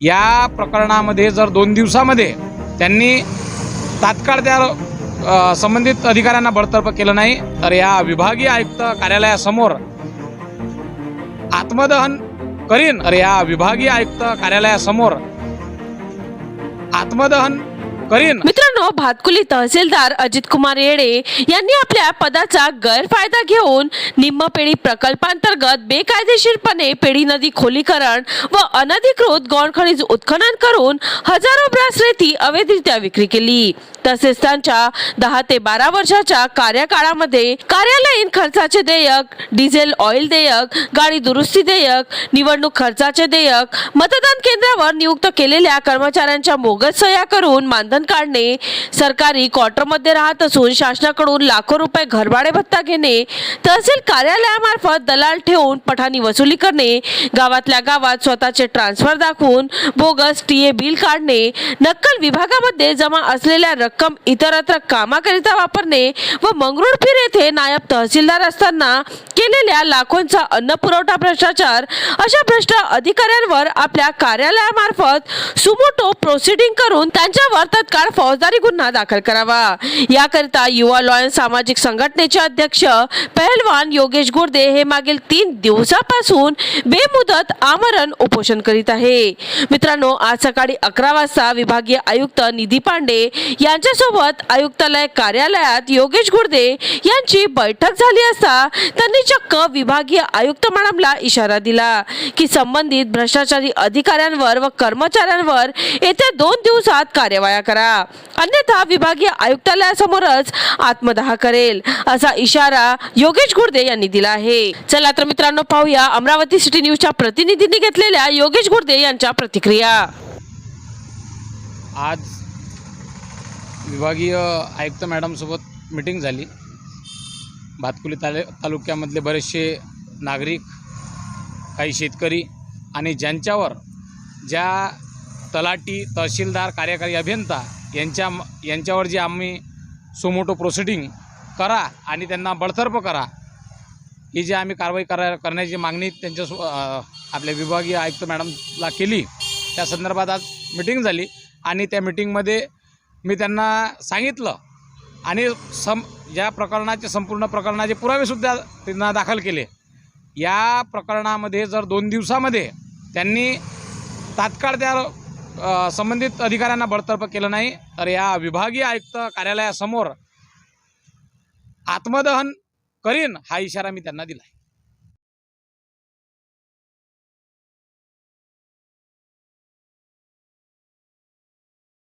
या प्रकरणामध्ये जर दोन दिवसामध्ये त्यांनी तात्काळ त्या संबंधित अधिकाऱ्यांना बडतर्फ केलं नाही तर या विभागीय आयुक्त कार्यालयासमोर आत्मदहन करीन अरे या विभागीय आयुक्त कार्यालयासमोर आत्मदहन करीन. मित्रांनो भातकुली तहसीलदार अजित कुमार येडे यांनी आपल्या पदाचा गैरफायदा घेऊन निम्मपेढी प्रकल्पांतर्गत बेकायदेशीरपणे पेढी नदी खोलीकरण व अनधिकृत गौण खनिज उत्खनन करून हजारो ब्रास रेती अवैधरित्या विक्री केली. तसेच त्यांच्या दहा ते बारा वर्षाच्या कार्यकाळामध्ये कार्यालयीन खर्चाचे देयक डिझेल ऑइल देयक गाडी दुरुस्ती देयक निवडणूक खर्चाचे देयक मतदान केंद्रावर नियुक्त केलेल्या कर्मचाऱ्यांच्या मोगत सह्या करून मानधन काढणे सरकारी क्वार्टरमध्ये राहत असून शासनाकडून लाखो रुपये घरभाडे भत्ता घेणे तहसील कार्यालयामार्फत दलाल ठेवून पठाणी वसुली करणे गावातल्या गावात स्वतःचे ट्रान्सफर दाखवून बोगस टीए बिल काढणे नक्कल विभागामध्ये जमा असलेल्या रक्कम इतरत्र कामाकरिता वापरणे व मंगरुळपीर येथे नायब तहसीलदार असताना केलेल्या लाखोंचा अन्न पुरवठा भ्रष्टाचार अशा भ्रष्ट अधिकाऱ्यांवर आपल्या कार्यालयामार्फत सुमोटो प्रोसिडिंग करून त्यांच्यावर तत्काळ फौजदारी गुन्हा दाखल करावा. याकरिता युवा लॉयन सामाजिक संघटनेचे अध्यक्ष पहलवान योगेश गुर्दे हे मागील तीन दिवसापासून बेमुदत आमरण उपोषण करीत आहे. मित्रांनो आज सकाळी अकरा वाजता विभागीय आयुक्त निधी पांडे यांच्यासोबत आयुक्तालय कार्यालयात योगेश गुर्दे यांची बैठक झाली असता त्यांनी चक्क विभागीय आयुक्त मॅडमला इशारा दिला की संबंधित भ्रष्टाचारी अधिकाऱ्यांवर व कर्मचाऱ्यांवर येत्या दोन दिवसात कार्यवाया करा. अन्यथा विभागीय आयुक्तालयासमोरच आत्मदाह करेल असा इशारा योगेश गुर्दे यांनी दिला आहे. चला तर मित्रांनो पाहूया अमरावती सिटी न्यूजच्या प्रतिनिधींनी घेतलेल्या योगेश गुर्दे यांच्या प्रतिक्रिया. आज विभागीय आयुक्त मॅडमसोबत मिटिंग झाली. भातकुली ताले तालुक्यामधले बरेचसे नागरिक काही शेतकरी आणि ज्यांच्यावर ज्या तलाटी तहसीलदार कार्यकारी अभियंता यांच्या यांच्यावर जी आम्ही सोमोटो प्रोसिडिंग करा आणि त्यांना बडतर्फ करा ही जी आम्ही कारवाई करा करण्याची मागणी त्यांच्या आपल्या विभागीय आयुक्त मॅडमला केली त्या संदर्भात आज मिटिंग झाली आणि त्या मिटिंगमध्ये मी त्यांना सांगितलं आणि सम या प्रकरणाचे संपूर्ण प्रकरणाचे पुरावेसुद्धा त्यांना दाखल केले. या प्रकरणामध्ये जर दोन दिवसामध्ये त्यांनी तात्काळ त्या संबंधित अधिकाऱ्यांना बडतर्फ केलं नाही. तर या विभागीय आयुक्त कार्यालयासमोर आत्मदहन करीन हा इशारा मी त्यांना दिला आहे